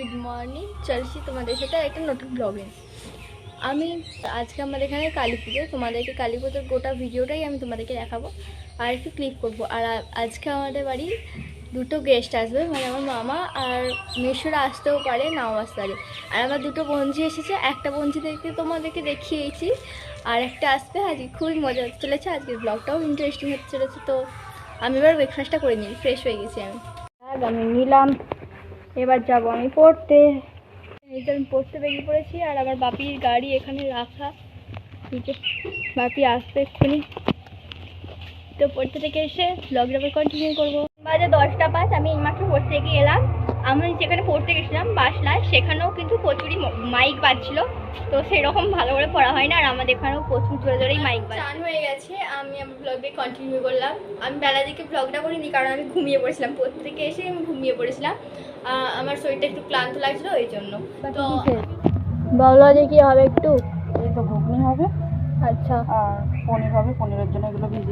Good morning চলছি তোমাদের সাথে একটা নতুন ব্লগে আমি আজকে আমাদের এখানে কালী পুজো, তোমাদেরকে কালী পুজোর গোটা ভিডিওটাই আমি তোমাদেরকে দেখাবো আর একটু ক্লিক করব। আর আজকে আমাদের বাড়ি দুটো গেস্ট আসবে মানে আমার মামা আর মেশুরা আসতেও পারে, নাও আসতে পারে। আর আমার দুটো বঞ্জি এসেছে, একটা বঞ্জিদেরকে তোমাদেরকে দেখিয়েছি, আর একটা আসবে, আজকে খুবই মজা হতে চলেছে, আজকের ব্লগটাও ইন্টারেস্টিং হতে চলেছে। তো আমি এবার ব্রেকফাস্টটা করে নিই ফ্রেশ হয়ে গেছি আমি। আর আমি নিলাম। এবার যাব আমি পড়তে। এই যে আমি পড়তে বেরিয়ে পড়েছি, আর আমার বাপির গাড়ি এখানে রাখা। বাপি আসবে এক্ষুনি। তো পড়তে থেকে এসে ব্লগটা কন্টিনিউ করব। বাজে দশটা পাঁচ, আমি এইমাত্র পড়তে গিয়ে এলাম। আমি যেখানে পড়তে গেছিলাম বাসলায় সেখানেও কিন্তু প্রচুরই মাইক বাজছিল। তো সেরকম ভালো করে পড়া হয় না আর আমাদের এখানেও প্রচুর জোরে জোরেই মাইক বাজ চান হয়ে গেছে আমি আমার ব্লগে কন্টিনিউ করলাম। আমি বেলা দিকে ব্লগটা করিনি কারণ আমি ঘুমিয়ে পড়েছিলাম। পড়তে থেকে এসে আমি ঘুমিয়ে পড়েছিলাম। আমার শরীরটা একটু ক্লান্ত লাগছিল ওই জন্য। তো বলো যে কি হবে একটু। এই তো ঘুগনি হবে। আচ্ছা। আর পনির হবে পনিরের জন্য এগুলো নেব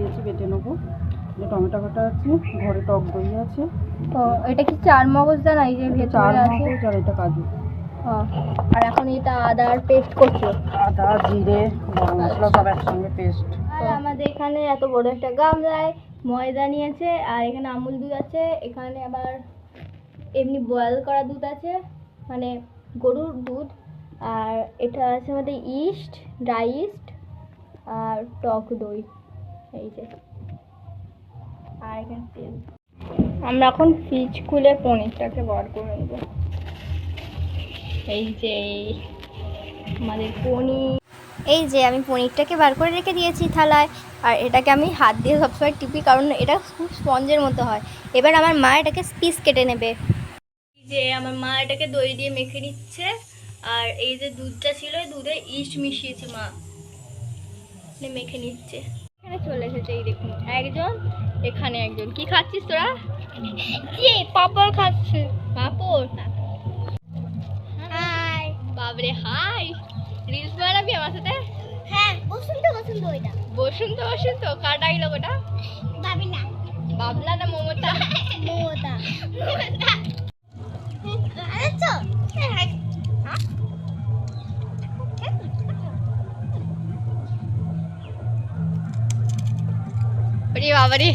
যে টমেটো কাটা আছে ঘরে টক দই আছে। তো এটা কি চার মগজ দানা এই যে চার ভেতরে আছে? মগজ আর এটা কাজু। ও, আর এখন এটা আদার পেস্ট করছ? আদা জিরে গরম মশলা সব একসঙ্গে পেস্ট। আর আমাদের এখানে এত বড় একটা গামলায় ময়দা নিয়েছে আর এখানে আমুল দুধ আছে এখানে আবার এমনি বয়েল করা দুধ আছে মানে গরুর দুধ। আর এটা আছে আমাদের ইস্ট ড্রাই ইস্ট আর টক দই। এই যে। আর এখানে তেল আমরা এখন ফ্রিজ খুলে পনিরটাকে বার করে নেব। এই যে আমাদের পনির। এই যে আমি পনিরটাকে বার করে রেখে দিয়েছি থালায়। আর এটাকে আমি হাত দিয়ে সবসময় টিপি কারণ এটা খুব স্পঞ্জের মতো হয়। এবার আমার মা এটাকে পিস কেটে নেবে। এই যে আমার মা এটাকে দই দিয়ে মেখে নিচ্ছে। আর এই যে দুধটা ছিল দুধে ইস্ট মিশিয়েছে মা। মেখে নিচ্ছে। এখানে চলে এসেছে এই দেখুন একজন এখানে একজন। কি খাচ্ছিস তোরা? যে পাপড় খাচ্ছে। পাপড়। হাই বাবরে হাই রিলস বানাবি আমার সাথে? হ্যাঁ বসন্ত বসন্ত ওইটা। বসন্ত বসন্ত? কার ডাইলগ ওটা? ভাবি না বাবলা না মমতা? ওরে বাবারে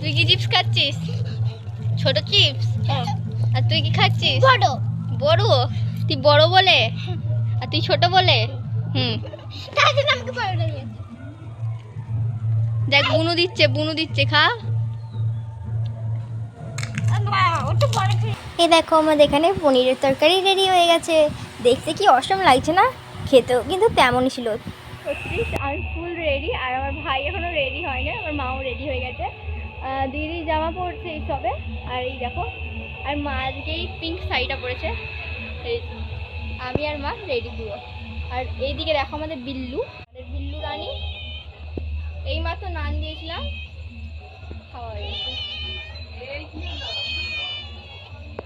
তুই কি চিপস খাচ্ছিস? ছোট চিপস আর তুই কি খাচ্ছিস? বড়। বড়? তুই বড় বলে? আর তুই ছোট বলে? হুম। দেখ বুনু দিচ্ছে বুনু দিচ্ছে খা। এই দেখো আমাদের এখানে পনিরের তরকারি রেডি হয়ে গেছে। দেখতে কি অসম লাগছে না? খেতেও কিন্তু তেমনই ছিল। আমি ফুল রেডি আর আমার ভাই এখনও রেডি হয়নি আমার মাও রেডি হয়ে গেছে। দিদি জামা পরছে এই সবে, আর এই দেখো, আর মা আজকেই পিঙ্ক শাড়িটা পরেছে। আমি আর মা রেডি পুরো। আর এইদিকে দেখো আমাদের বিল্লু আমাদের বিল্লু রানী। এই মাত্র নান দিয়েছিলাম। খাওয়া হয়ে গেছে।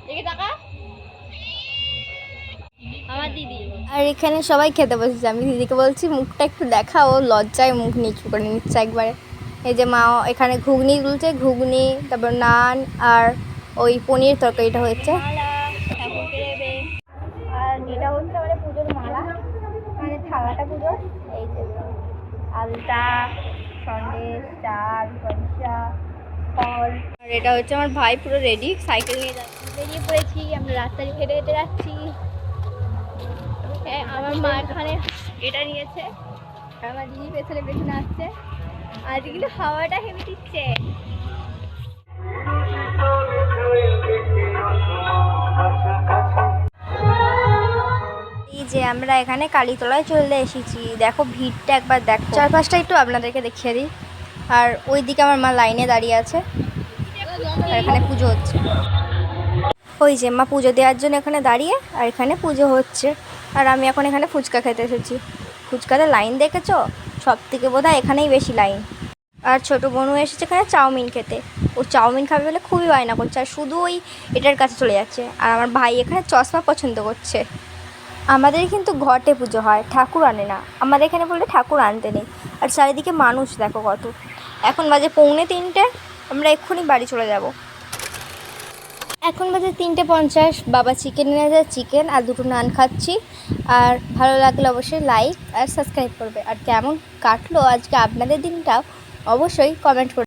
এদিকে তাকা। আমার দিদি। আর এখানে সবাই খেতে বসেছে। আমি দিদিকে বলছি মুখটা একটু দেখা। ও লজ্জায় মুখ নিচু করে নিচ্ছে একবারে। এই যে মা এখানে ঘুগনি তুলছে ঘুগনি তারপর নান আর ওই পনির তরকারিটা হচ্ছে আর এটা হচ্ছে আমাদের পুজোর মালা। মানে থালাটা পুজোর। এই যে আলতা সন্দেশ চাল পয়সা ফল। আর এটা হচ্ছে আমার ভাই পুরো রেডি সাইকেল নিয়ে যাচ্ছে। বেরিয়ে পড়েছি আমরা রাস্তা দিয়ে হেঁটে হেঁটে যাচ্ছি। আমার মা এখানে এটা নিয়েছে। আমার দিদি পেছনে পেছনে আসছে। আজকে কিন্তু হাওয়াটা হেভি দিচ্ছে। যে আমরা এখানে কালীতলায় চলে এসেছি। দেখো, ভিড়টা একবার দেখো। চারপাশটা একটু আপনাদেরকে দেখিয়ে দিই। আর ওই দিকে আমার মা লাইনে দাঁড়িয়ে আছে। আর এখানে পুজো হচ্ছে। ওই যে মা পুজো দেওয়ার জন্য এখানে দাঁড়িয়ে আর এখানে পুজো হচ্ছে। আর আমি এখন এখানে ফুচকা খেতে এসেছি। ফুচকাতে লাইন দেখেছ? সব থেকে বোধ এখানেই বেশি লাইন আর ছোটো বোনও এসেছে এখানে চাউমিন খেতে। ও চাউমিন খাবে বলে খুবই বায়না করছে। আর শুধু ওই এটার কাছে চলে যাচ্ছে। আর আমার ভাই এখানে চশমা পছন্দ করছে। আমাদের কিন্তু ঘটে পুজো হয়, ঠাকুর আনে না। আমাদের এখানে বললে ঠাকুর আনতে নেই। আর চারিদিকে মানুষ দেখো কত। এখন বাজে পৌনে তিনটে, আমরা এক্ষুনি বাড়ি চলে যাব। এখন বাজে তিনটে পঞ্চাশ। বাবা চিকেন এনে যায় চিকেন আর দুটো নান খাচ্ছি। আর ভালো লাগলে অবশ্যই লাইক আর সাবস্ক্রাইব করবে। আর কেমন কাটলো আজকে আপনাদের দিনটাও অবশ্যই কমেন্ট করবে